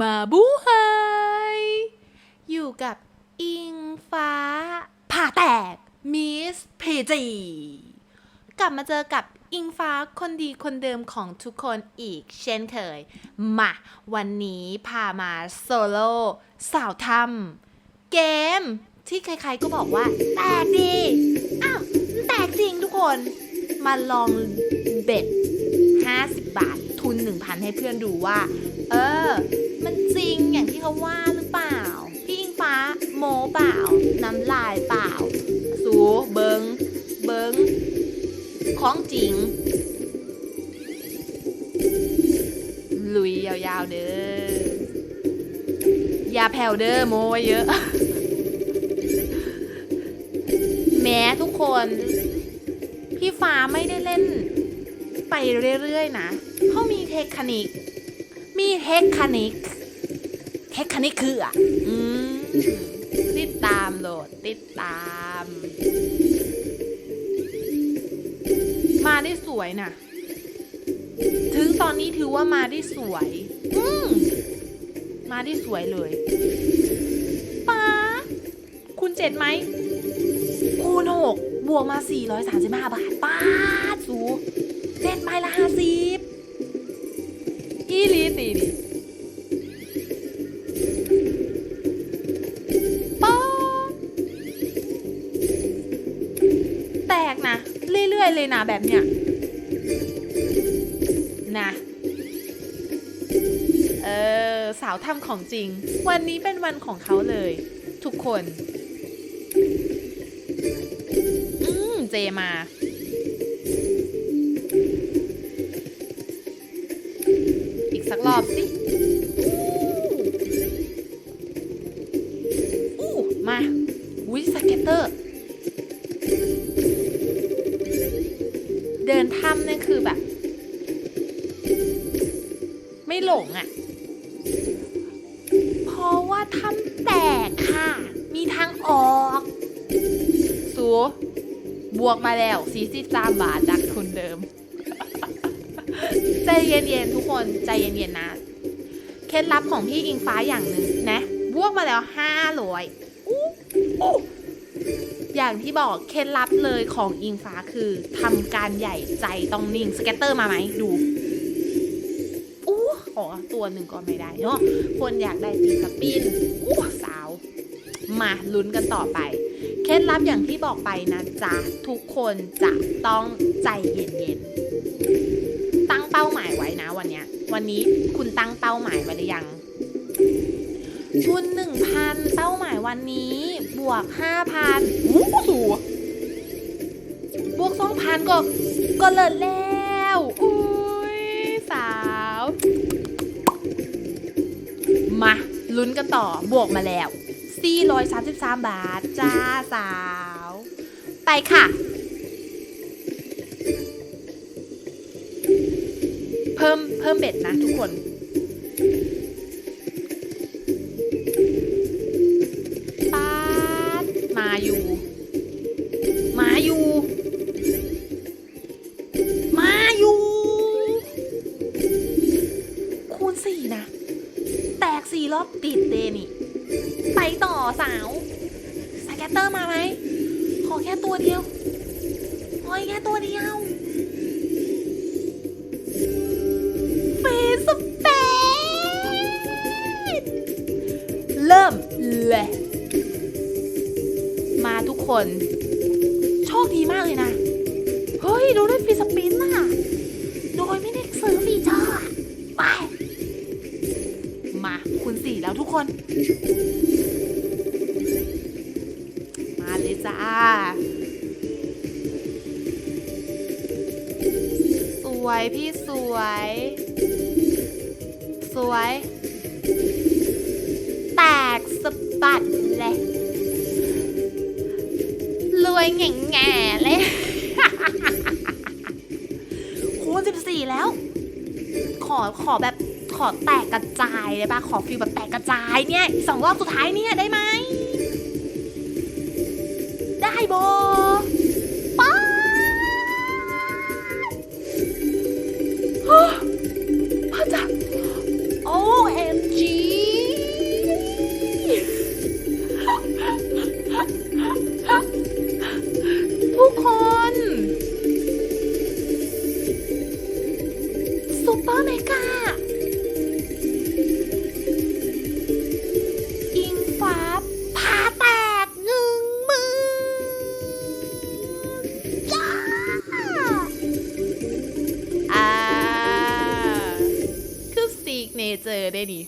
มาบูไฮอยู่กับอิงฟ้าผ่าแตกมิสพีจีกลับมาเจอกับอิงฟ้าคนดีคนเดิมของทุกคนอีกเช่นเคย มา วันนี้พามาโซโล่สาวทำเกมที่ใครๆก็บอกว่า แตกดี อ้าวมันแตกจริงทุกคน มาลองเบ็ด50บาท ทุนให้เพื่อนดูว่า เออ มันจริงอย่างที่เขาว่าหรือเปล่า พี่อิงฟ้าโมเปล่า น้ำลายเปล่า สูเบิง เบิง ของจริง ลุยยาวๆเด้ออย่าแผ่วเด้อโมไว้เยอะแม้ทุกคน พี่ฟ้าไม่ได้เล่น ไปเรื่อยๆนะเขามีเทคนิค มีเทคนิค เทคนิคคืออะอืมติดตามโหลดติดตาม มาได้สวยนะถึงตอนนี้ถือว่ามาได้สวย อืมมาได้สวยเลยป้าคุณเจ็ดไหมคูณหกบวกมา 435 บาทป้าสู ลีตีดิป้าดแตกนะ เรื่อย ๆ เลยนะแบบเนี้ยนะเออ สาวทำของจริง วันนี้เป็นวันของเขาเลย ทุกคน อืม เจมา รอบสิอู้มาอุ้ยสเก็ตเตอร์ เดินถ้ำเนี่ยคือแบบ ไม่หลงอะ่ะ เพราะว่าถ้ำแตกค่ะ มีทางออกสูบวกมาแล้ว 43 บาทจากทุนเดิม ใจเย็นๆทุกคนใจเย็นๆนะ เคล็ดลับของพี่อิงฟ้าอย่างหนึ่งนะบวกมาแล้ว500อู้อู้อย่างที่บอกเคล็ดลับเลยของอิงฟ้าคือทำการใหญ่ใจต้องนิ่งสเก็ตเตอร์มาไหมดูอู้อ๋อตัวหนึ่งก็ไม่ได้เนาะคนอยากได้ตีสปินอู้สาว มาลุ้นกันต่อไป เคล็ดลับอย่างที่บอกไปนะจ๊ะทุกคนจะต้องใจเย็นๆ ป้าหมายไว้นะวันเนี้ย วันนี้คุณตั้งเป้าหมายไว้หรือยัง ทุนหนึ่งพันเป้าหมายวันนี้ บวกห้าพันอู้สูบวกสองพันก็ก็เลิศแล้วอุ้ยสาว มาลุ้นกันต่อบวกมาแล้ว433 บาท จ้าสาว ไปค่ะ พิ่มเพิ่มเบ็ดนะทุกคน ป๊าดมาอยู่ มาอยู่ มาอยู่ คูณสี่นะ แตกสี่รอบติดเดนี่ ไปต่อสาวสแกตเตอร์มาไหม ขอแค่ตัวเดียว โชคดีมากเลยนะ เฮ้ยดูได้ฟรีสปินน่ะ โดยไม่ได้ซื้อฟีเจอร์ไป มาคุณสี่แล้วทุกคน มาเลยจ้า สวยพี่สวย สวย ยแง่แง่เลยคูณสิบสี่แล้ว ขอขอแบบขอแตกกระจายได้ปะขอฟิลแบบแตกกระจายเนี่ยสองรอบสุดท้ายเนี่ยได้ไหม ได้โบ ซิกเนเจอร์ได้ดิ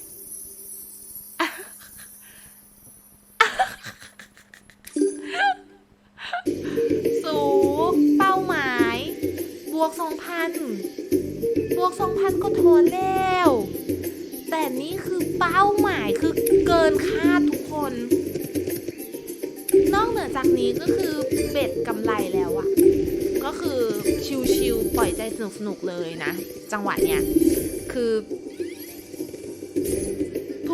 สูเป้าหมาย บวกสองพันบวกสองพันก็โทนแล้ว แต่นี่คือเป้าหมายคือเกินคาดทุกคน นอกเหนือจากนี้ก็คือเบ็ดกำไรแล้วอะก็คือชิวๆปล่อยใจสนุกๆเลยนะ จังหวะเนี้ยคือ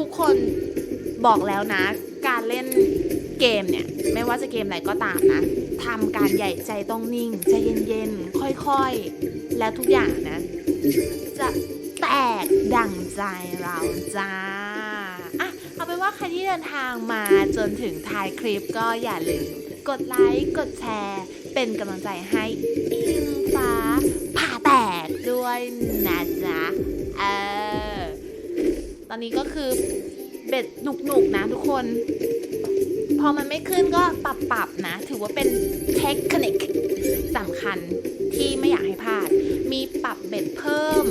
ทุกคนบอกแล้วนะ การเล่นเกมเนี่ย ไม่ว่าจะเกมไหนก็ตามนะทำการใหญ่ใจต้องนิ่ง ใจเย็นๆ ค่อยๆ และทุกอย่างนะ จะแตกดั่งใจเราจ้าอะเอาเป็นว่าใครที่เดินทางมาจนถึงท้ายคลิปก็อย่าลืมกดไลค์กดแชร์ เป็นกำลังใจให้อิงฟ้าผ่าแตกด้วยนะจ๊ะ ตอนนี้ก็คือเบ็ดหนุกๆนะทุกคน พอมันไม่ขึ้นก็ปรับปรับๆนะ ถือว่าเป็นเทคนิคสำคัญที่ไม่อยากให้พลาด มีปรับเบ็ดเพิ่ม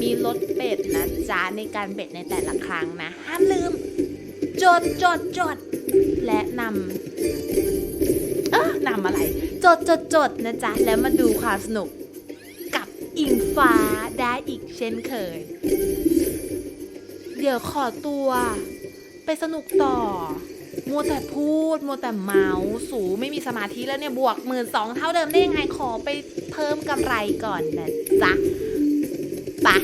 มีลดเบ็ดนะจ๊ะในการเบ็ดในแต่ละครั้งนะ ห้ามลืม จดจดจดและนำเออนำอะไร จดจดจดนะจ๊ะ แล้วมาดูความสนุก กับอิงฟ้าได้อีกเช่นเคย เดี๋ยวขอตัว ไปสนุกต่อ มัวแต่พูด มัวแต่เมาส์สูไม่มีสมาธิแล้วเนี่ย บวกหมื่นสองเท่าเดิมได้ยังไงขอไปเพิ่มกำไรก่อนนะจ๊ะไปะ